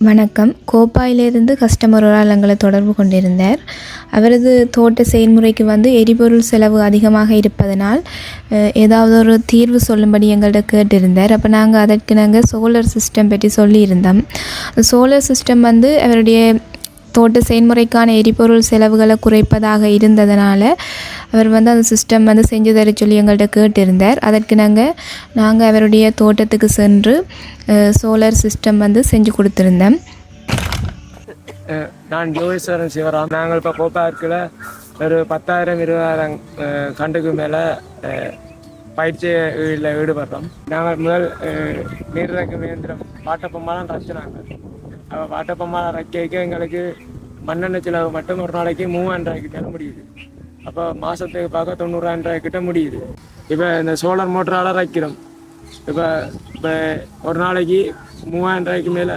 வணக்கம். கோப்பாயிலிருந்து கஸ்டமர் ஒரு ஆள் எங்களை தொடர்பு கொண்டிருந்தார். அவரது தோட்ட செயல்முறைக்கு வந்து எரிபொருள் செலவு அதிகமாக இருப்பதனால் ஏதாவது ஒரு தீர்வு சொல்லும்படி எங்கள்கிட்ட கேட்டிருந்தார். அப்போ நாங்கள் அதற்கு நாங்கள் சோலார் சிஸ்டம் பற்றி சொல்லியிருந்தோம். சோலார் சிஸ்டம் வந்து அவருடைய தோட்ட செயல்முறைக்கான எரிபொருள் செலவுகளை குறைப்பதாக இருந்ததுனால அவர் வந்து அந்த சிஸ்டம் வந்து செஞ்சு தர சொல்லி எங்கள்கிட்ட கேட்டிருந்தார். அதற்கு நாங்கள் நாங்கள் அவருடைய தோட்டத்துக்கு சென்று சோலார் சிஸ்டம் வந்து செஞ்சு கொடுத்துருந்தோம். நான் ஜோகேஸ்வரன் சிவராம். நாங்கள் இப்போ கோப்பார்க்கில் ஒரு பத்தாயிரம் இருபதாயிரம் கண்டுக்கு மேலே பயிற்சியில் ஈடுபடுறோம். நாங்கள் முதல் அஹ், இயந்திரம் இயந்திரம் வாட்டப்பம்மாலாம் ரச்சினாங்க நாங்கள் வாட்டப்பமாக வைக்க எங்களுக்கு மண்ணெண்ணெய் செலவு மட்டும் ஒரு நாளைக்கு மூவாயிரம் ரூபாய்க்கு தர முடியுது. அப்போ மாதத்துக்கு பார்க்க தொண்ணூறாயிரம் ரூபாய் கிட்ட முடியுது. இப்போ இந்த சோலார் மோட்டரால் ரக்கிறோம். இப்போ இப்போ ஒரு நாளைக்கு மூவாயிரம் ரூபாய்க்கு மேலே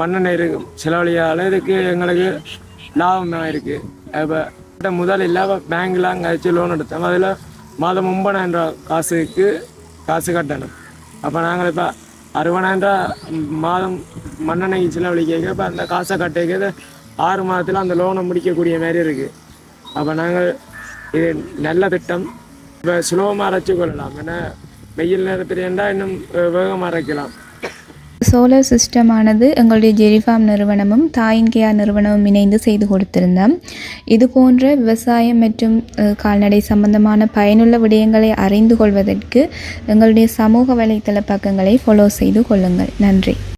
மண்ணெண்ணெய் இருக்கும் செலவழியால் இதுக்கு எங்களுக்கு லாபமாக இருக்குது இப்போ முதல் இல்லாம பேங்க்கில் அங்கே வச்சு லோன் எடுத்தோம். அதில் மாதம் ஒன்பதாயிரம் ரூபா காசுக்கு காசு கட்டணும். அப்போ நாங்கள் இப்போ அறுபதாயிரம் மாதம் மண்ணெண்ணெய் செலவழிக்க இப்போ அந்த காசை கட்டிக்கிறது ஆறு மாதத்தில் அந்த லோனை முடிக்கக்கூடிய மாதிரி இருக்குது அப்போ நாங்கள் இது நல்ல திட்டம். இப்போ சுலபமாக அரைச்சி கொள்ளலாம். ஏன்னா வெயில் நேரத்தில் இருந்தால் இன்னும் வேகமாக அரைக்கலாம். சோலார் சிஸ்டமானது எங்களுடைய ஜெரிஃபார்ம் நிறுவனமும் தாயின் கேஆர் நிறுவனமும் இணைந்து செய்து கொடுத்திருந்தோம். இது போன்ற விவசாயம் மற்றும் கால்நடை சம்பந்தமான பயனுள்ள விடயங்களை அறிந்து கொள்வதற்கு எங்களுடைய சமூக வலைத்தள பக்கங்களை ஃபாலோ செய்து கொள்ளுங்கள். நன்றி.